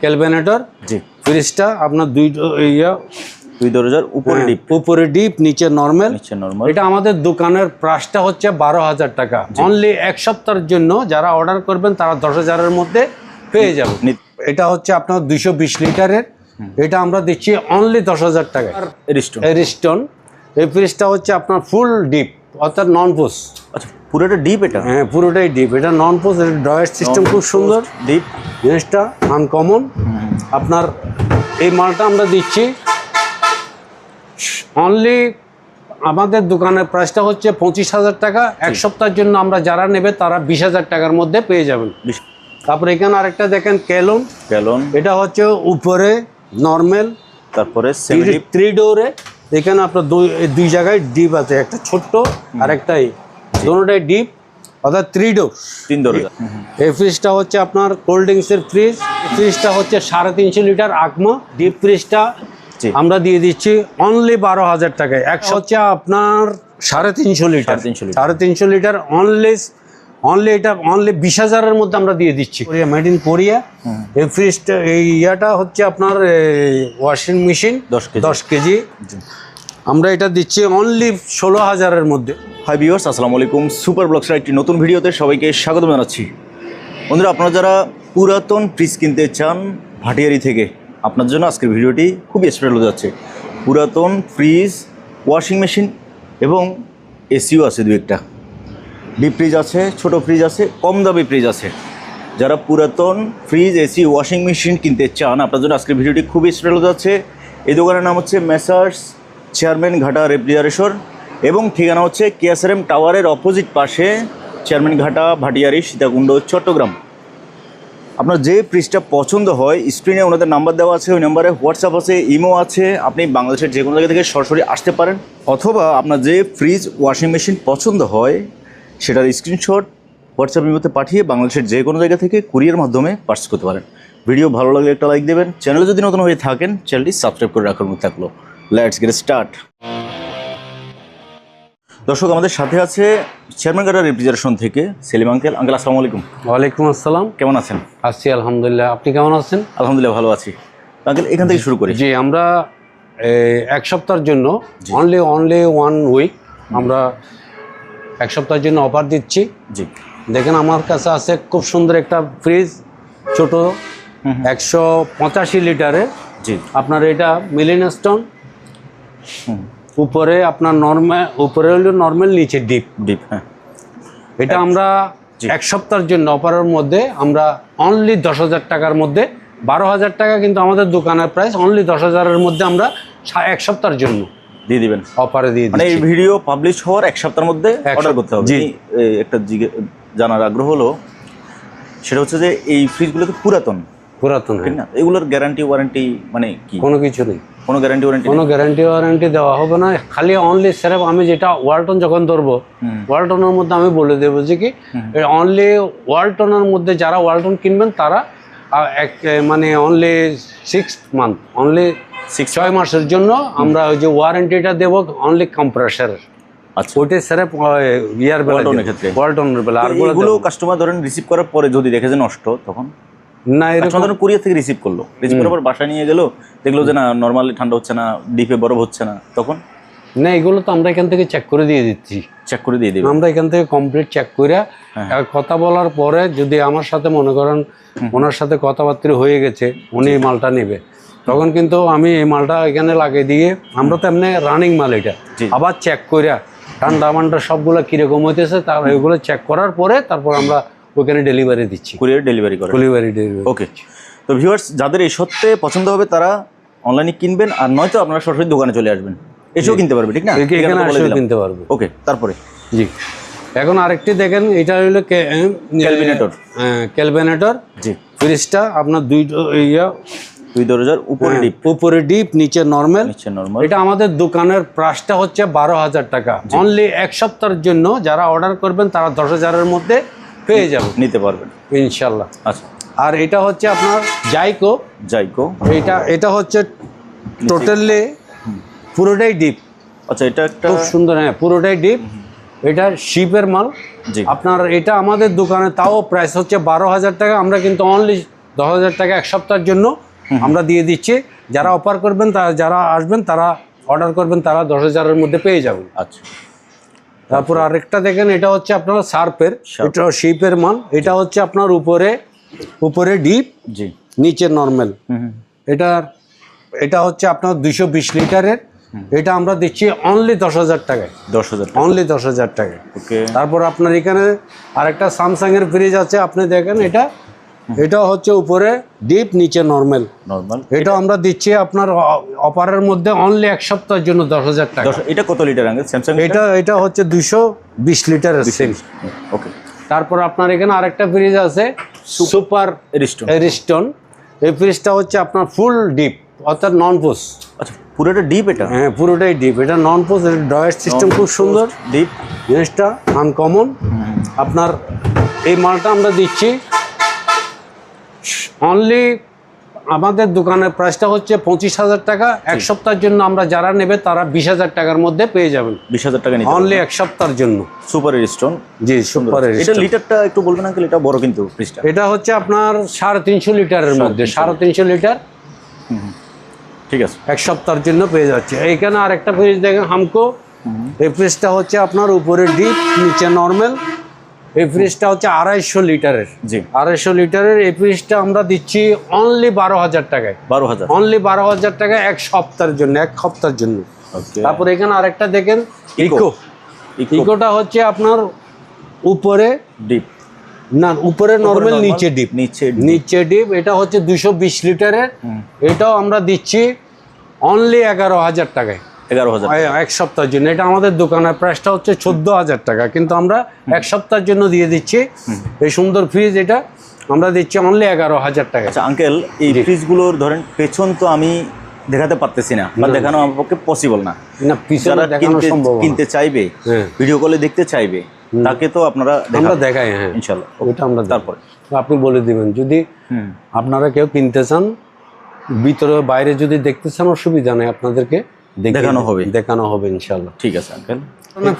ক্যালভেনেটর। জি। ফ্রিজটা আপনার দুই ইয়া দুই দরজার উপরে ডিপ। উপরে ডিপ নিচে নর্মাল। নিচে নর্মাল। এটা আমাদের দোকানের প্রাইসটা হচ্ছে বারো হাজার টাকা। অনলি এক সপ্তাহের জন্য যারা অর্ডার করবেন তারা দশ হাজারের মধ্যে পেয়ে যাবে। এটা হচ্ছে আপনার দুইশো বিশ লিটারের। এটা আমরা দিচ্ছি অনলি দশ হাজার টাকা এরিস্টোন এরিস্টন এই ফ্রিজটা হচ্ছে আপনার ফুল ডিপ অর্থাৎ নন পোস আচ্ছা পুরোটা ডিপ এটা? হ্যাঁ পুরোটাই ডিপ এটা নন পোস ড্রয়ার সিস্টেম খুব সুন্দর। ডিপ জিনিসটা আনকমন আপনার এই মালটা আমরা দিচ্ছি। অনলি আমাদের দোকানের প্রাইসটা হচ্ছে পঁচিশ হাজার টাকা। এক সপ্তাহের জন্য আমরা যারা নেবে তারা বিশ হাজার টাকার মধ্যে পেয়ে যাবেন। তারপরে এখানে আরেকটা দেখেন ক্যালন ক্যালন এটা হচ্ছে উপরে নর্মাল তারপরে থ্রি ডোরে এখানে আপনার দুই দুই জায়গায় ডিপ আছে একটা ছোট্ট আর একটাই দুটোটাই ডিপ অর্থাৎ থ্রি ডোর তিন দরজা এই ফ্রিজটা হচ্ছে আপনার কোল্ড ড্রিঙ্কসের ফ্রিজ ফ্রিজটা হচ্ছে সাড়ে তিনশো লিটার আকমা। ডিপ ফ্রিজটা আমরা দিয়ে দিচ্ছি অনলি বারো হাজার টাকায়। একশো হচ্ছে আপনার সাড়ে তিনশো লিটার। 350 লিটার। সাড়ে তিনশো লিটার অনলি অনলি এটা অনলি বিশ হাজারের মধ্যে আমরা দিয়ে দিচ্ছি। কোরিয়া মেড ইন কোরিয়া এই ফ্রিজটা এই ইয়াটা হচ্ছে আপনার washing machine 10 K. G K. আমরা এটা দিচ্ছি অনলি ষোলো হাজারের মধ্যে। হাই ভিউয়ার্স আসসালামু আলাইকুম। সুপার ব্লগসের একটি নতুন ভিডিওতে সবাইকে স্বাগত জানাচ্ছি। বন্ধুরা আপনারা যারা পুরাতন ফ্রিজ কিনতে চান ভাটিয়ারি থেকে আপনার জন্য আজকের ভিডিওটি খুবই স্পেশাল হতে যাচ্ছে। পুরাতন ফ্রিজ ওয়াশিং মেশিন এবং এসিও আছে দু একটা। ডিপ ফ্রিজ আছে, ছোট ফ্রিজ আছে, কম দামি ফ্রিজ আছে। যারা পুরাতন ফ্রিজ, এসি, ওয়াশিং মেশিন কিনতে চান, আপনার জন্য আজকের ভিডিওটি খুবই স্পেশাল যাচ্ছে। এই দোকানের নাম হচ্ছে মেসার্স চেয়ারম্যান ঘাটা রেফ্রিজারেশন এবং ঠিকানা হচ্ছে কেএসআরএম টাওয়ারের অপোজিট পাশে চেয়ারম্যান ঘাটা ভাটিয়ারি সীতাকুণ্ড চট্টগ্রাম আপনার যে ফ্রিজটা পছন্দ হয় স্ক্রিনে ওনাদের নাম্বার দেওয়া আছে, ওই নাম্বারে হোয়াটসঅ্যাপ আছে ইমো আছে। আপনি বাংলাদেশের যে কোনো জায়গা থেকে সরাসরি আসতে পারেন। অথবা আপনার যে ফ্রিজ ওয়াশিং মেশিন পছন্দ হয় সেটার স্ক্রিনশট হোয়াটসঅ্যাপ ইমোতে পাঠিয়ে বাংলাদেশের যে কোনো জায়গা থেকে কুরিয়ার মাধ্যমে পার্স করতে পারেন। ভিডিও ভালো লাগলে একটা লাইক দেবেন। চ্যানেলে যদি নতুন হয়ে থাকেন চ্যানেলটি সাবস্ক্রাইব করে রাখার মতো থাকল। লেটস গেট স্টার্ট দর্শক আমাদের সাথে আছে চেয়ারম্যান গার্ডার রেফ্রিজারেশন থেকে সেলিম আঙ্কেল আঙ্কেল আসসালামু আলাইকুম। ওয়ালাইকুম আসসালাম। কেমন আছেন? আছি আলহামদুলিল্লাহ। আপনি কেমন আছেন? আলহামদুলিল্লাহ ভালো আছি। আঙ্কেল এখান থেকে শুরু করি। জি আমরা এক সপ্তাহের জন্য অনলি অনলি ওয়ান উইক আমরা এক সপ্তাহের জন্য অফার দিচ্ছি। জি। দেখেন আমার কাছে আছে খুব সুন্দর একটা ফ্রিজ ছোট একশো পঁচাশি লিটারের। জি। আপনার এটা মিলিন স্টোন উপরে আপনার নর্মাল উপরে হলো নর্মাল নিচে ডিপ ডিপ হ্যাঁ। এটা আমরা এক সপ্তাহের জন্য অফারের মধ্যে আমরা অনলি দশ হাজার টাকার মধ্যে বারো হাজার টাকা কিন্তু আমাদের দোকানের প্রাইস অনলি দশ হাজারের মধ্যে আমরা এক সপ্তাহের জন্য। দিয়ে দিবেন। অফারে দিয়ে মানে এই ভিডিও পাবলিশ হওয়ার এক সপ্তাহের মধ্যে অর্ডার করতে হবে। একটা জানার আগ্রহ হলো সেটা হচ্ছে যে এই ফ্রিজগুলো তো পুরাতন পুরাতন ঠিক হ্যাঁ। না? এগুলোর গ্যারান্টি ওয়ারেন্টি মানে কি? কোনো কিছু নেই। কোনো গ্যারান্টি ওয়ারেন্টি কোনো গ্যারান্টি ওয়ারেন্টি দেওয়া হবে না। খালি অনলি স্যারেপ আমি যেটা ওয়ালটন যখন ধরবো। ওয়ালটনের মধ্যে আমি বলে দেবো যে কি অনলি ওয়ালটনের মধ্যে যারা ওয়ালটন কিনবেন তারা এক মানে অনলি সিক্স মান্থ অনলি ছয় মাসের জন্য আমরা ওই যে ওয়ারেন্টিটা দেবো অনলি কম্প্রেসার আচ্ছা। ওইটাই ইয়ার বেলা। ক্ষেত্রে? ওয়ালটনের বেলা। আর এগুলো কাস্টমার ধরেন রিসিভ করার পরে যদি দেখে যে নষ্ট তখন? না এরকম কাস্টমার ধরেন কুরিয়ার থেকে রিসিভ করল। রিসিভ করার পর বাসায় নিয়ে গেলো দেখল যে না নর্মালি ঠান্ডা হচ্ছে না ডিপে বরফ হচ্ছে না তখন? না এগুলো তো আমরা এখান থেকে চেক করে দিয়ে দিচ্ছি। চেক করে দিয়ে দিবে। আমরা এখান থেকে কমপ্লিট চেক করে হ্যাঁ। কথা বলার পরে যদি আমার সাথে মনে করেন ওনার সাথে কথাবার্তা হয়ে গেছে উনি মালটা নেবে। তখন কিন্তু আমি এই মালটা এখানে লাগিয়ে দিয়ে আমরা তো এমনি রানিং মাল এটা। আবার চেক করে ঠান্ডা মান্ডা সবগুলো কীরকম হইতেছে তার এগুলো চেক করার পরে তারপর আমরা ওখানে ডেলিভারি দিচ্ছি। কুরিয়ার ডেলিভারি করে। ডেলিভারি ডেলিভারি ওকে তো ভিউয়ার্স যাদের এই সত্যি পছন্দ হবে তারা অনলাইনে কিনবেন আর নয়তো আপনারা সরাসরি দোকানে চলে আসবেন। এসেও কিনতে পারবে ঠিক না? এখানে আসলে কিনতে পারবে। ওকে তারপরে? জি। এখন আরেকটি দেখেন এটা হইল Kelvinator। ক্যালভেনেটর জি। ফ্রিজটা আপনার দুই ইয়া দুই দরজার উপরে ডিপ উপরে ডিপ নিচে নর্মাল নিচে নর্মাল এটা আমাদের দোকানের প্রাইসটা হচ্ছে বারো হাজার টাকা। অনলি এক সপ্তাহের জন্য যারা অর্ডার করবেন তারা দশ হাজারের মধ্যে পেয়ে যাবে নিতে পারবেন। ইনশাল্লাহ। আচ্ছা। আর এটা হচ্ছে আপনার জাইকো যাইকো এটা এটা হচ্ছে টোটালি পুরোটাই ডিপ আচ্ছা এটা একটা খুব সুন্দর হ্যাঁ পুরোটাই ডিপ এটা শিপের মাল। আপনার এটা আমাদের দোকানে তাও প্রাইস হচ্ছে বারো হাজার টাকা। আমরা কিন্তু অনলি দশ হাজার টাকা এক সপ্তাহের জন্য আমরা দিয়ে দিচ্ছি। যারা অফার করবেন তারা যারা আসবেন তারা অর্ডার করবেন তারা দশ হাজারের মধ্যে পেয়ে যাবেন। আচ্ছা। তারপর আরেকটা দেখেন এটা হচ্ছে আপনার সার্পের এটা শিপের মাল। এটা হচ্ছে আপনার উপরে উপরে ডিপ জি। নিচে নর্মাল। এটার এটা হচ্ছে আপনার দুইশো বিশ লিটারের। এটা আমরা দিচ্ছি অনলি দশ হাজার টাকায়। দশ হাজার অনলি দশ হাজার টাকায়। ওকে তারপর আপনার এখানে আরেকটা স্যামসাং এর ফ্রিজ আছে। আপনি দেখেন এটা এটা হচ্ছে উপরে ডিপ নিচে নর্মাল নর্মাল এটা আমরা দিচ্ছি আপনার অপারের মধ্যে অনলি এক সপ্তাহের জন্য দশ হাজার টাকা। এটা কত লিটার স্যামসাং এটা এটা হচ্ছে দুইশো বিশ লিটার ওকে তারপর আপনার এখানে আরেকটা ফ্রিজ আছে সুপার এরিস্টোন এরিস্টন এই ফ্রিজটা হচ্ছে আপনার ফুল ডিপ অর্থাৎ নন পোস আচ্ছা পুরোটা ডিপ এটা? হ্যাঁ পুরোটাই ডিপ এটা নন পোস ডয়ের সিস্টেম খুব সুন্দর। ডিপ জিনিসটা আনকমন আপনার এই মালটা আমরা দিচ্ছি অনলি আমাদের দোকানের প্রাইসটা হচ্ছে পঁচিশ হাজার টাকা। এক সপ্তাহের জন্য আমরা যারা নেবে তারা বিশ হাজার টাকার মধ্যে পেয়ে যাবেন। বিশ হাজার টাকা অনলি এক সপ্তাহের জন্য। সুপার এরিস্টোন জি সুপার এটা লিটারটা একটু বলবেন আঙ্কেল এটা বড় কিন্তু এটা হচ্ছে আপনার সাড়ে তিনশো লিটারের মধ্যে সাড়ে তিনশো লিটার। ঠিক আছে। এক সপ্তাহের জন্য পেয়ে যাচ্ছে। এইখানে আর একটা ফ্রিজ দেখেন হামকো। এই ফ্রিজটা হচ্ছে আপনার উপরে ডিপ নিচে নর্মাল এই ফ্রিজটা হচ্ছে আড়াইশো লিটারের। জি। আড়াইশো লিটারের এই ফ্রিজটা আমরা দিচ্ছি অনলি বারো হাজার টাকায়। বারো হাজার। অনলি বারো হাজার টাকা এক সপ্তাহের জন্য এক সপ্তাহের জন্য। তারপর এখানে আরেকটা দেখেন ইকো ইকোটা হচ্ছে আপনার উপরে ডিপ না উপরে নর্মাল নিচে ডিপ নিচে নিচে ডিপ এটা হচ্ছে দুশো বিশ লিটারের। এটাও আমরা দিচ্ছি অনলি এগারো হাজার টাকায়। এগারো হাজার এক সপ্তাহের জন্য। এটা আমাদের দোকানের প্রাইসটা হচ্ছে চোদ্দ হাজার টাকা কিন্তু আমরা এক সপ্তাহের জন্য দিয়ে দিচ্ছি। এই সুন্দর ফ্রিজ এটা আমরা দিচ্ছি অনলি এগারো হাজার টাকা। আচ্ছা আঙ্কেল এই ফ্রিজগুলোর ধরেন পেছন তো আমি দেখাতে পারতেছি না বা দেখানো আমার পক্ষে পসিবল না। যারা কিনতে চাইবে হ্যাঁ। ভিডিও কলে দেখতে চাইবে তাকে তো আপনারা আমরা দেখাই হ্যাঁ। ইনশাল্লাহ। ওটা আমরা তারপরে। আপনি বলে দিবেন যদি আপনারা কেউ কিনতে চান ভিতরে বাইরে যদি দেখতে চান অসুবিধা নেই আপনাদেরকে। দেখানো হবে। দেখানো হবে ইনশাল্লাহ ঠিক আছে আঙ্কেল।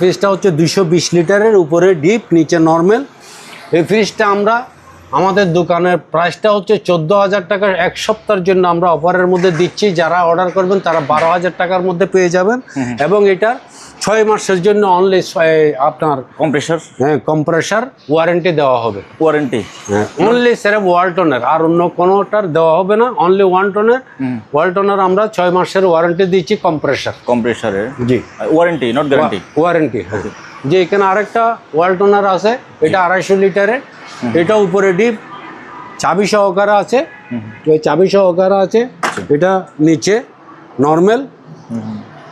ফ্রিজটা হচ্ছে দুইশো বিশ লিটারের উপরে ডিপ নিচে নর্মাল এই ফ্রিজটা আমরা আমাদের দোকানের প্রাইসটা হচ্ছে চোদ্দ হাজার টাকার এক সপ্তাহের জন্য আমরা অফারের মধ্যে দিচ্ছি। যারা অর্ডার করবেন তারা বারো হাজার টাকার মধ্যে পেয়ে যাবেন। এবং এটা ছয় মাসের জন্য অনলি আপনার কম্প্রেসার হ্যাঁ কম্প্রেসার ওয়ারেন্টি দেওয়া হবে। ওয়ারেন্টি হ্যাঁ অনলি সেরা ওয়ালটনের আর অন্য কোনোটার দেওয়া হবে না অনলি ওয়ান টনের ওয়ালটনের আমরা ছয় মাসের ওয়ারেন্টি দিচ্ছি কম্প্রেসার কম্প্রেসারের জি। ওয়ারেন্টি নট গ্যারান্টি ওয়ারেন্টি হ্যাঁ। যে এখানে আরেকটা ওয়ালটনার আছে এটা আড়াইশো লিটারের এটা উপরে ডিপ চাবি সহকারে আছে। ওই চাবি সহকারে আছে। এটা নিচে নর্মাল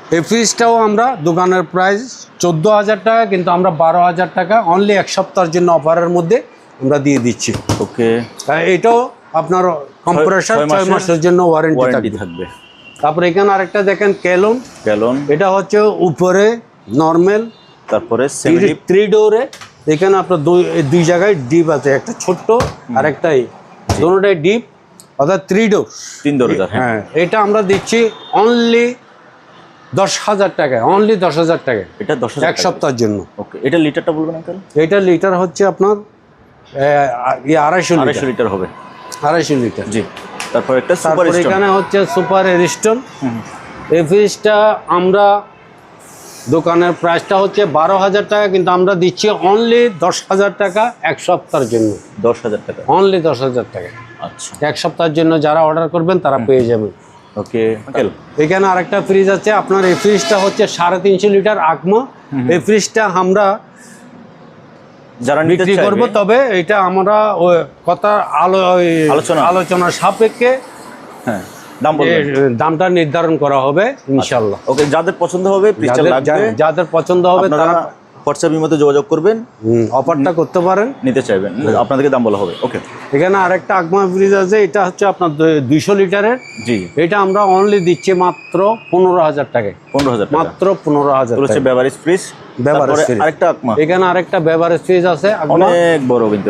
এই ফ্রিজটাও আমরা দোকানের প্রাইস চোদ্দ হাজার টাকা কিন্তু আমরা বারো হাজার টাকা অনলি এক সপ্তাহের জন্য অফারের মধ্যে আমরা দিয়ে দিচ্ছি। ওকে। এটাও আপনার কম্প্রেসার ছয় মাসের জন্য ওয়ারেন্টি থাকবে। তারপরে এখানে আরেকটা দেখেন ক্যালন। ক্যালন। এটা হচ্ছে উপরে নর্মাল তারপরে থ্রি ডোরে এখানে আপনার দুই দুই জায়গায় ডিপ আছে একটা ছোট্ট আর একটা এই। দুটোটাই ডিপ অর্থাৎ থ্রি ডোর তিন দরজা হ্যাঁ। হ্যাঁ এটা আমরা দিচ্ছি অনলি দশ হাজার টাকায় অনলি দশ হাজার টাকায়। এটা দশ এক সপ্তাহের জন্য। ওকে এটা লিটারটা বলবেন আঙ্কেল এটা লিটার হচ্ছে আপনার ইয়ে আড়াইশো আড়াইশো লিটার হবে। আড়াইশো লিটার। জি। তারপর একটা তারপর এখানে হচ্ছে সুপার এরিস্টন। এই ফ্রিজটা আমরা দোকানের প্রাইসটা হচ্ছে বারো হাজার টাকা কিন্তু আমরা দিচ্ছি অনলি দশ হাজার টাকা এক সপ্তাহের জন্য। দশ হাজার টাকা। অনলি দশ হাজার টাকা। আচ্ছা। এক সপ্তাহের জন্য যারা অর্ডার করবেন তারা পেয়ে যাবেন। Okay uncle. এখানে আরেকটা ফ্রিজ আছে আপনার এই ফ্রিজটা হচ্ছে সাড়ে তিনশো লিটার আকমা। এই ফ্রিজটা আমরা যারা বিক্রি করব তবে এটা আমরা কথা আলো আলোচনা। আলোচনার সাপেক্ষে হ্যাঁ দাম দামটা নির্ধারণ করা হবে ইনশাল্লাহ ওকে যাদের পছন্দ হবে যাদের পছন্দ হবে তারা হোয়াটসঅ্যাপের মধ্যে যোগাযোগ করবেন। অফারটা করতে পারেন। নিতে চাইবেন। আপনাদেরকে দাম বলা হবে। ওকে এখানে আরেকটা আকমা ফ্রিজ আছে এটা হচ্ছে আপনার দুইশো লিটারের। জি। এটা আমরা অনলি দিচ্ছি মাত্র পনেরো হাজার টাকায়। পনেরো হাজার মাত্র পনেরো হাজার হচ্ছে। বেভারেজ ফ্রিজ আরেকটা এখানে আরেকটা ফ্রিজ আছে অনেক বড় কিন্তু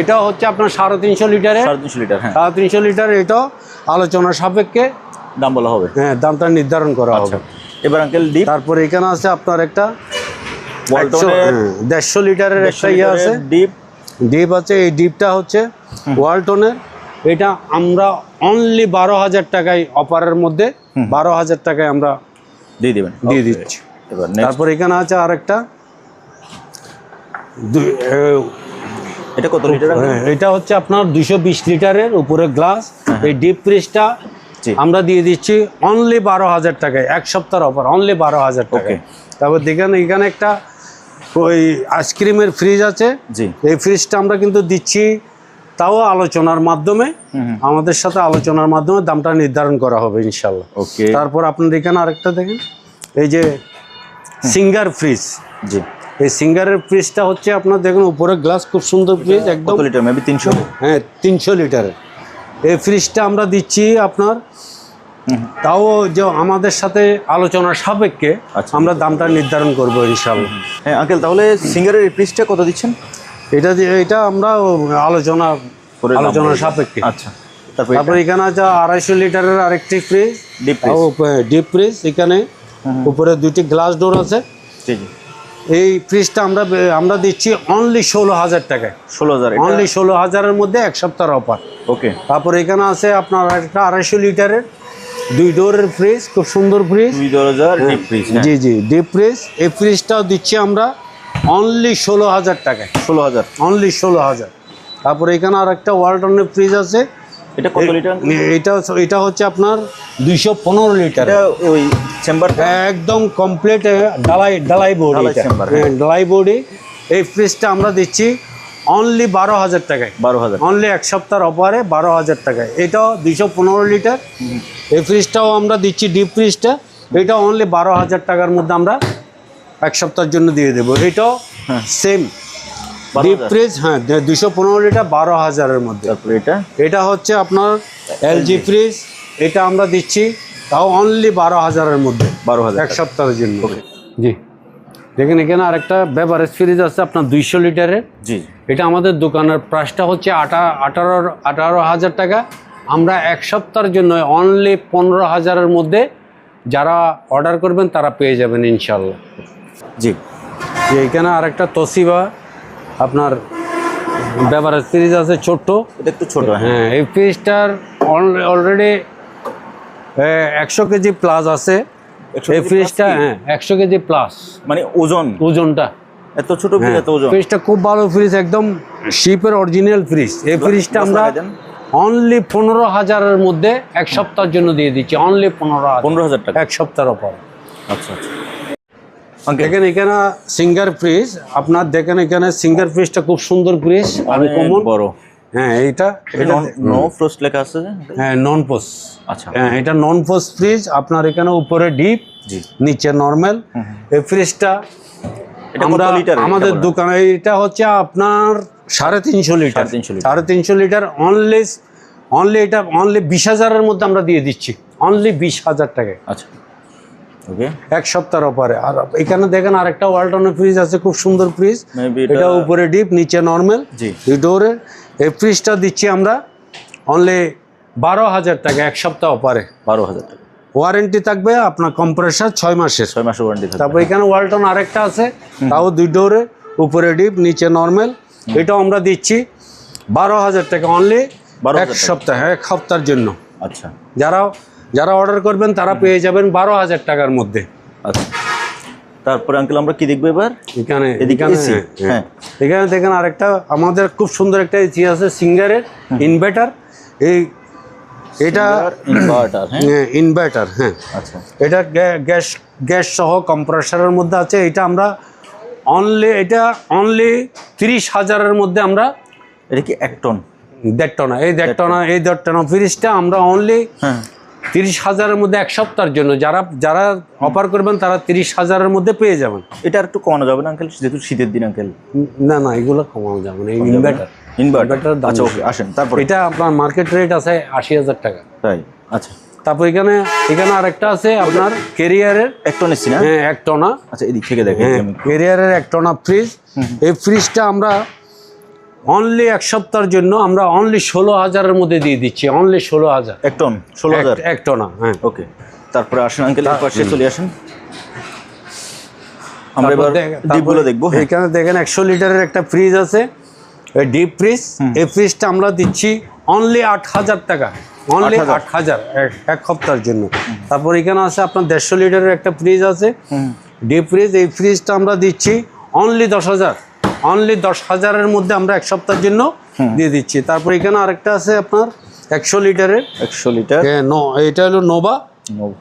এটা। হচ্ছে আপনার সাড়ে তিনশো লিটারের। সাড়ে তিনশো লিটার হ্যাঁ। সাড়ে তিনশো লিটার এটাও আলোচনার সাপেক্ষে দাম বলা হবে। হ্যাঁ দামটা নির্ধারণ করা আচ্ছা। হবে। এবার আঙ্কেল ডিপ তারপরে এখানে আছে আপনার একটা দেড়শো লিটারের একটা ইয়ে আছে। ডিপ। ডিপ আছে এই ডিপটা হচ্ছে ওয়ালটনের। এটা আমরা অনলি বারো হাজার টাকায় অফারের মধ্যে বারো হাজার টাকায় আমরা দিয়ে দিবেন। দিয়ে. দিচ্ছি। এবার তারপর এখানে আছে আরেকটা। দুই- এ, এটা কত লিটার? হ্যাঁ, এটা হচ্ছে আপনার দুইশো বিশ লিটারের উপরে গ্লাস। এই ডিপ ফ্রিজটা আমরা দিয়ে দিচ্ছি অনলি বারো হাজার টাকায় এক সপ্তাহের অফার অনলি বারো হাজার টাকায়। তারপর দেখেন এখানে একটা ওই আইসক্রিমের ফ্রিজ আছে। জি। এই ফ্রিজটা আমরা কিন্তু দিচ্ছি তাও আলোচনার মাধ্যমে। আমাদের সাথে আলোচনার মাধ্যমে দামটা নির্ধারণ করা হবে ইনশাল্লাহ ওকে। তারপর আপনার এখানে আরেকটা দেখেন। এই যে সিঙ্গার ফ্রিজ জি। এই সিঙ্গারের ফ্রিজটা হচ্ছে আপনার দেখুন উপরে গ্লাস খুব সুন্দর ফ্রিজ একদম লিটার মেবি তিনশো? হ্যাঁ তিনশো লিটারের এই ফ্রিজটা আমরা দিচ্ছি আপনার তাও যে আমাদের সাথে আলোচনার সাপেক্ষে আচ্ছা। আমরা দামটা নির্ধারণ করব ইনশাল্লাহ। হ্যাঁ আঙ্কেল তাহলে সিঙ্গারের প্রিসটা কত দিচ্ছেন? এটা দিয়ে এটা আমরা আলোচনা করে দাম আলোচনার সাপেক্ষে। আচ্ছা তারপর এখানে আছে আড়াইশো লিটারের আরেকটি ফ্রিজ ডিপ ডিপ ফ্রিজ এখানে। উপরে দুইটি গ্লাস ডোর আছে। এই ফ্রিজটা আমরা আমরা দিচ্ছি অনলি ষোলো হাজার টাকায়। ষোলো হাজার অনলি ষোলো হাজারের মধ্যে এক সপ্তাহের অফার ওকে তারপর এখানে আছে আপনার একটা আড়াইশো লিটারের দুই ডোরের ফ্রিজ খুব সুন্দর ফ্রিজ দুই হাজার ডিপ ফ্রিজ জি জি ডিপ ফ্রিজ এই ফ্রিজটাও দিচ্ছি আমরা অনলি ষোলো হাজার টাকায়। ষোলো হাজার। অনলি ষোলো হাজার। তারপর এখানে আর একটা ওয়ালটনের ফ্রিজ আছে। এটা কত লিটার এটা এটা হচ্ছে আপনার দুইশো পনেরো লিটার এটা ওই চেম্বার একদম কমপ্লিট ডালাই ডালাই বোর্ড হ্যাঁ, ডালাই বোর্ডে এই ফ্রিজটা আমরা দিচ্ছি অনলি বারো হাজার টাকায়। বারো হাজার। অনলি এক সপ্তাহের অফারে বারো হাজার টাকায়। এটাও দুশো পনেরো লিটার। এই ফ্রিজটাও আমরা দিচ্ছি ডিপ ফ্রিজটা এটা অনলি বারো হাজার টাকার মধ্যে আমরা এক সপ্তাহের জন্য দিয়ে দেবো। এটাও হ্যাঁ। সেম ডিপ ফ্রিজ হ্যাঁ দুশো পনেরো লিটার বারো হাজারের মধ্যে। এটা? এটা হচ্ছে আপনার এলজি ফ্রিজ এটা আমরা দিচ্ছি তাও অনলি বারো হাজারের মধ্যে। বারো হাজার এক সপ্তাহের জন্য। জি। দেখেন এখানে আরেকটা বেভারেজ ফ্রিজ আছে আপনার দুইশো লিটারের। জি। এটা আমাদের দোকানের প্রাইসটা হচ্ছে আটা আঠারো আঠারো হাজার টাকা। আমরা এক সপ্তাহের জন্য অনলি পনেরো হাজারের মধ্যে যারা অর্ডার করবেন তারা পেয়ে যাবেন ইনশাল্লাহ জি। যে এখানে আরেকটা তসিবা আপনার বেভারেজ ফ্রিজ আছে ছোট্ট। এটা একটু ছোট হ্যাঁ। হ্যাঁ এই ফ্রিজটার অলরেডি একশো কেজি প্লাস আছে। 100 এই ফ্রিজটা হ্যাঁ একশো কেজি প্লাস মানে ওজন? ওজনটা। এত ছোট ফ্রিজ এত ওজন? ফ্রিজটা খুব ভালো ফ্রিজ একদম শিপের অরিজিনাল ফ্রিজ এই ফ্রিজটা আমরা অনলি পনেরো হাজারের মধ্যে এক সপ্তাহের জন্য দিয়ে দিচ্ছি। অনলি পনেরো পনেরো হাজার টাকা। এক সপ্তাহের ওপর। আচ্ছা আচ্ছা। দেখেন এখানে সিঙ্গার ফ্রিজ আপনার দেখেন এখানে সিঙ্গার ফ্রিজটা খুব সুন্দর ফ্রিজ আমি কমন বড়। হ্যাঁ এইটা নো ফ্রস্ট লেখা আছে হ্যাঁ নন পোস্ট আচ্ছা। হ্যাঁ এটা নন পোস্ট ফ্রিজ আপনার এখানে উপরে ডিপ নিচে নর্মাল এই ফ্রিজটা আমরা লিটার আমাদের দোকানে এটা হচ্ছে আপনার সাড়ে তিনশো লিটার 350 লিটার। সাড়ে তিনশো লিটার অনলি অনলি এটা অনলি বিশ হাজারের মধ্যে আমরা দিয়ে দিচ্ছি। অনলি বিশ হাজার টাকায়। আচ্ছা। ওকে? এক সপ্তাহের ওপরে আর এখানে দেখেন আরেকটা ওয়ালটনের ফ্রিজ আছে খুব সুন্দর ফ্রিজ এটা উপরে ডিপ নিচে নর্মাল জি। এই ডোরের এই ফ্রিজটা দিচ্ছি আমরা অনলি বারো হাজার টাকা এক সপ্তাহ ওপারে বারো হাজার টাকা। ওয়ারেন্টি থাকবে আপনার কম্প্রেসার ছয় মাসের। ছয় মাসের ওয়ারেন্টি থাকবে। তারপর এখানে ওয়ালটন আরেকটা আছে তাও দুই ডোরে উপরে ডিপ নিচে নর্মাল এটাও আমরা দিচ্ছি বারো হাজার টাকা অনলি 12,000 এক। সপ্তাহ এক সপ্তাহের জন্য। আচ্ছা। যারা যারা অর্ডার করবেন তারা পেয়ে যাবেন বারো হাজার টাকার মধ্যে। আচ্ছা। তারপরে আঙ্কেল আমরা কি দেখব এবার? এখানে হ্যাঁ, হ্যাঁ। হ্যাঁ। এখানে দেখেন আরেকটা আমাদের খুব সুন্দর একটা এসি আছে সিঙ্গারের ইনভার্টার এই এটা ইনভার্টার হ্যাঁ। ইনভার্টার হ্যাঁ। আচ্ছা। এটা গ্যাস গ্যাস সহ কম্প্রেসারের মধ্যে আছে। এটা আমরা অনলি এটা অনলি তিরিশ হাজারের মধ্যে আমরা এটা কি এক টন দেড় টনা এই দেড় টনা এই দেড় টনা ফ্রিজটা আমরা অনলি হ্যাঁ। তিরিশ হাজারের মধ্যে এক সপ্তাহের জন্য যারা যারা অফার করবেন তারা তিরিশ হাজারের মধ্যে পেয়ে যাবেন। এটা একটু কমানো যাবে না আঙ্কেল যেহেতু শীতের দিন আঙ্কেল না না এগুলো কমানো যাবে না। ইনভার্টার ইনভার্টার আচ্ছা ওকে আসেন তারপরে। এটা আপনার মার্কেট রেট আছে আশি হাজার টাকা। তাই আচ্ছা। তারপর এখানে এখানে আরেকটা আছে আপনার কেরিয়ারের এক টন হ্যাঁ এক টনা আচ্ছা এদিক থেকে দেখেন হ্যাঁ কেরিয়ারের এক টনা ফ্রিজ এই ফ্রিজটা আমরা অনলি এক সপ্তাহের জন্য আমরা অনলি ষোলো হাজারের মধ্যে দিয়ে দিচ্ছি অনলি ষোলো হাজার। এক টন ষোলো হাজার? এক- টনা হ্যাঁ। ওকে তারপরে আসেন আঙ্কেল পাশে চলে আসেন। আমরা এবার ডিপগুলো দেখব হ্যাঁ। এখানে দেখেন একশো লিটারের একটা ফ্রিজ আছে ডিপ ফ্রিজ এই ফ্রিজটা আমরা দিচ্ছি অনলি আট হাজার টাকা অনলি আট হাজার। এক- এক সপ্তাহের জন্য। তারপর এখানে আছে আপনার দেড়শো লিটারের একটা ফ্রিজ আছে। ডিপ ফ্রিজ এই ফ্রিজটা আমরা দিচ্ছি অনলি দশ হাজার। অনলি দশ হাজারের মধ্যে আমরা এক সপ্তাহের জন্য দিয়ে দিচ্ছি। তারপর এখানে আরেকটা আছে আপনার একশো লিটারের। একশো লিটার। হ্যাঁ, নো এটা হলো নোভা।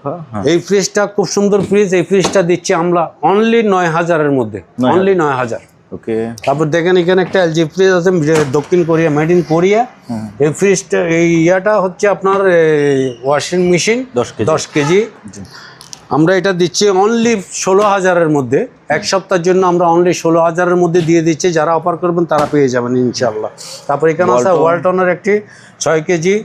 হ্যাঁ। এই ফ্রিজটা খুব সুন্দর ফ্রিজ এই ফ্রিজটা দিচ্ছি আমরা অনলি নয় হাজারের মধ্যে। অনলি নয় হাজার। ওকে। তারপর দেখেন এখানে একটা এলজি ফ্রিজ আছে দক্ষিণ কোরিয়া মেড ইন কোরিয়া। এই ফ্রিজটা এই ইয়াটা হচ্ছে আপনার washing machine 10 K. G K. আমরা এটা দিচ্ছি অনলি ষোলো হাজারের মধ্যে। এক সপ্তাহের জন্য আমরা অনলি ষোলো হাজারের মধ্যে দিয়ে দিচ্ছি। যারা অফার করবেন তারা পেয়ে যাবেন ইনশাল্লাহ তারপর এখানে আছে। ওয়ালটনের একটি ছয় কেজি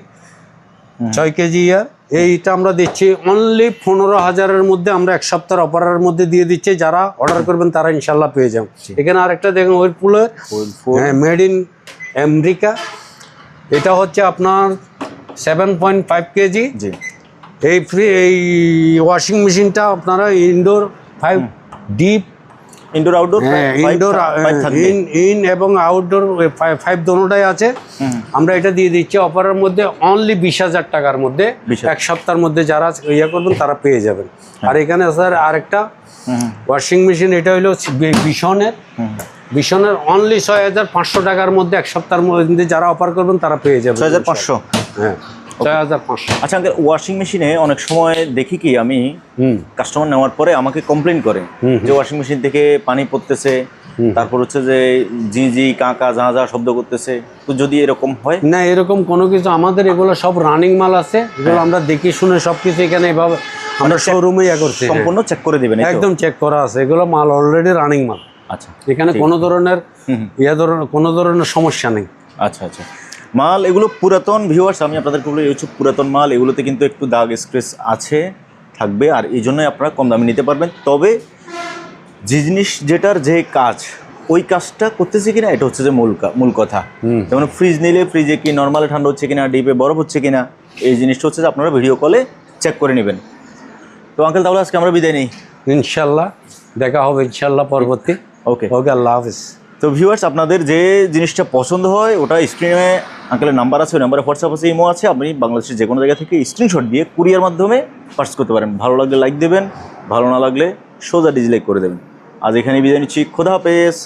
ছয় কেজি ইয়ার। এইটা আমরা দিচ্ছি অনলি পনেরো হাজারের মধ্যে আমরা এক সপ্তাহের অফারের মধ্যে দিয়ে দিচ্ছি। যারা অর্ডার করবেন তারা ইনশাল্লাহ পেয়ে যাবেন। এখানে আরেকটা দেখুন ওয়েলপুলের। হ্যাঁ মেড ইন আমেরিকা এটা হচ্ছে আপনার seven point five K. G. এই ফ্রি এই ওয়াশিং মেশিনটা আপনারা indoor five deep indoor outdoor হ্যাঁ ইনডোর ইন ইন এবং আউটডোর ফাইভ দোনোটাই আছে। আমরা এটা দিয়ে দিচ্ছি অফারের মধ্যে অনলি বিশ হাজার টাকার মধ্যে এক সপ্তাহের মধ্যে যারা ইয়ে করবেন তারা পেয়ে যাবেন। আর এখানে স্যার আরেকটা ওয়াশিং মেশিন এটা হলো বিশনের বিশনের অনলি ছয় হাজার পাঁচশো টাকার মধ্যে এক সপ্তাহের মধ্যে যারা অফার করবেন তারা পেয়ে যাবেন। ছয় হাজার পাঁচশো? হ্যাঁ। আচ্ছা আঙ্কেল ওয়াশিং মেশিনে অনেক সময় দেখি কি আমি কাস্টমার নেওয়ার পরে আমাকে কমপ্লেন করে যে ওয়াশিং মেশিন থেকে পানি পড়তেছে। তারপর হচ্ছে যে জি জি কাঁকা যা যা শব্দ করতেছে। তো যদি এরকম হয়? না এরকম কোনো কিছু আমাদের এগুলো সব রানিং মাল আছে। এগুলো আমরা দেখি শুনে সব কিছু এখানে এভাবে আমরা শোরুমে ইয়ে করছি। হ্যাঁ। সম্পূর্ণ চেক করে দিবেন একদম চেক করা আছে। এগুলো মাল অলরেডি রানিং মাল। আচ্ছা এখানে কোনো ধরনের ইয়ে ধরনের কোনো ধরনের সমস্যা নেই। আচ্ছা আচ্ছা। মাল এগুলো পুরাতন ভিউয়ার্স আমি আপনাদের বলি হচ্ছে পুরাতন মাল এগুলোতে কিন্তু একটু দাগ স্ক্রেচ আছে থাকবে আর এই জন্যই আপনারা কম দামে নিতে পারবেন। তবে যে জিনিস যেটার যে কাজ ওই কাজটা করতেছে কিনা এটা হচ্ছে যে মূল কা- মূল কথা। যেমন ফ্রিজ নিলে ফ্রিজে কি নর্মাল ঠান্ডা হচ্ছে কিনা ডিপে বরফ হচ্ছে কিনা এই জিনিসটা হচ্ছে যে আপনারা ভিডিও কলে চেক করে নেবেন। তো আঙ্কেল তাহলে আজকে আমরা বিদায় নিই। ইনশাল্লাহ দেখা হবে ইনশাল্লাহ পরবর্তী। ওকে ওকে আল্লাহ হাফিজ। তো ভিউয়ার্স আপনাদের যে জিনিসটা পছন্দ হয় ওটা স্ক্রিনে আঙ্কেলের নাম্বার আছে, ওই নাম্বারে হোয়াটসঅ্যাপ আছে, ইমো আছে। আপনি বাংলাদেশের যে কোনো জায়গা থেকে স্ক্রিনশট দিয়ে কুরিয়ার মাধ্যমে পার্স করতে পারেন। ভালো লাগলে লাইক দেবেন, ভালো না লাগলে সোজা ডিজলাইক করে দেবেন। আজ এখানে বিদায় নিচ্ছি। খোদা হাফেজ।